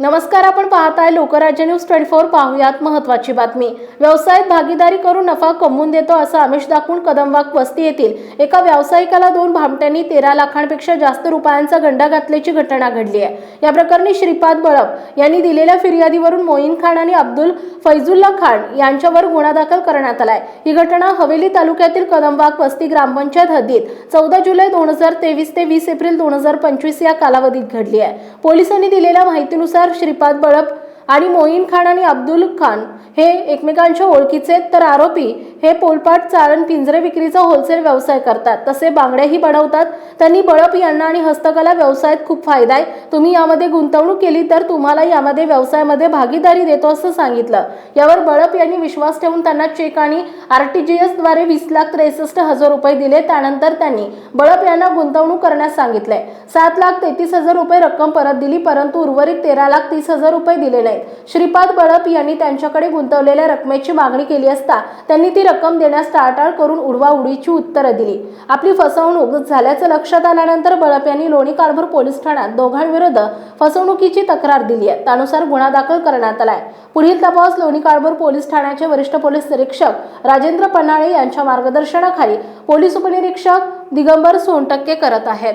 नमस्कार आपण पाहताय लोकराज्य न्यूज ट्वेंटी फोर पाहूयात महत्वाची बातमी. व्यवसायात भागीदारी करून नफा कमवून देतो असं आमिष दाखवून कदमवाक वस्ती येथील एका व्यावसायिकाला दोन भामट्यांनी तेरा लाखांपेक्षा जास्त रुपयांचा गंडा घातल्याची घटना घडली आहे. या प्रकरणी श्रीपाद बळप यांनी दिलेल्या फिर्यादीवरून मोईन खान आणि अब्दुल फैजुल्ला खान यांच्यावर गुन्हा दाखल करण्यात आलाय. ही घटना हवेली तालुक्यातील कदमवाक वस्ती ग्रामपंचायत हद्दीत चौदा जुलै दोन हजार तेवीस ते वीस एप्रिल दोन हजार पंचवीस या कालावधीत घडली आहे. पोलिसांनी दिलेल्या माहितीनुसार श्रीपाद बळप आणि मोईन खान आणि अब्दुल खान हे एकमेकांच्या ओळखीचे तर आरोपी हे पोलपाट चारण पिंजरे विक्रीचा होलसेल व्यवसाय करतात. तसे बांगड्याही बनवतात. त्यांनी बळप यांना आणि हस्तकला व्यवसायात खूप फायदा आहे. तुम्ही यामध्ये गुंतवणूक केली तर तुम्हाला यामध्ये व्यवसायामध्ये भागीदारी देतो असं सांगितलं. यावर बळप यांनी विश्वास ठेवून त्यांना चेक आणि आर टी जी एसद्वारे वीस लाख त्रेसष्ट हजार रुपये दिले. त्यानंतर त्यांनी बळप यांना गुंतवणूक करण्यास सांगितले. सात लाख तेहतीस हजार रुपये रक्कम परत दिली परंतु उर्वरित तेरा लाख तीस हजार रुपये दिले नाही. आहेत. श्रीपाद बळप यांनी त्यांच्याकडे गुंतवलेल्या रकमेची मागणी केली असता त्यांनी ती रक्कम देण्यास टाळटाळ करून उडवाउडीची उत्तरं दिली. आपली फसवणूक झाल्याचं लक्षात आल्यानंतर बळप यांनी लोणी कारभार पोलीस ठाण्यात दोघांविरुद्ध फसवणुकीची तक्रार दिली आहे. त्यानुसार गुन्हा दाखल करण्यात आलाय पुढील तपास लोणी कारभार पोलीस ठाण्याचे वरिष्ठ पोलीस निरीक्षक राजेंद्र पन्हाळे यांच्या मार्गदर्शनाखाली पोलीस उपनिरीक्षक दिगंबर सोनटक्के करत आहेत.